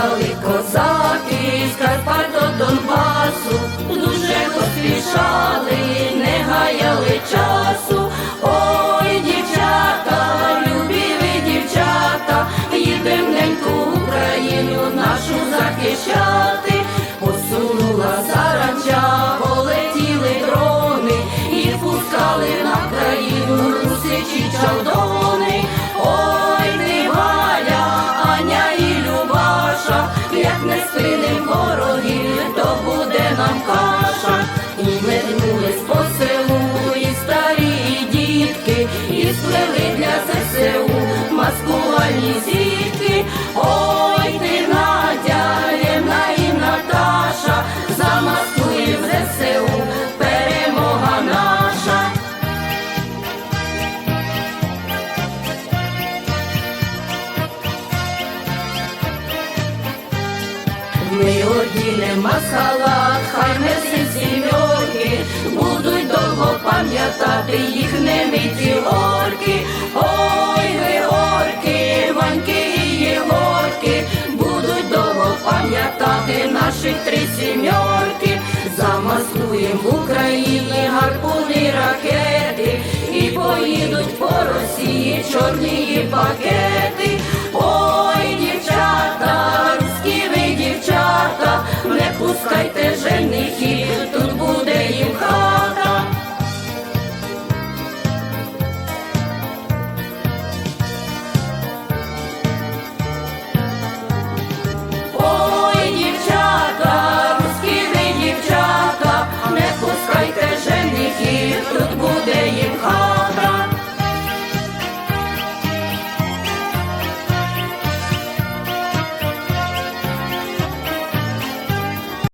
Їхали козаки з Карпат до Донбасу, дуже поспішали, нам каша. І метнулись по селу, і старі, і дітки, і сплели для ЗСУ маскувальні сітки. Ой, ти Надя, Лена і Наташа, замаскуєм ЗСУ, перемога наша. Ми одінемо халат, пам'ятати їх не миті горки. Ой, Георки, Ваньки і Єгорки, будуть довго пам'ятати наших три сімьорки. Замаскуєм в Україні гарпуни ракети і поїдуть по Росії чорні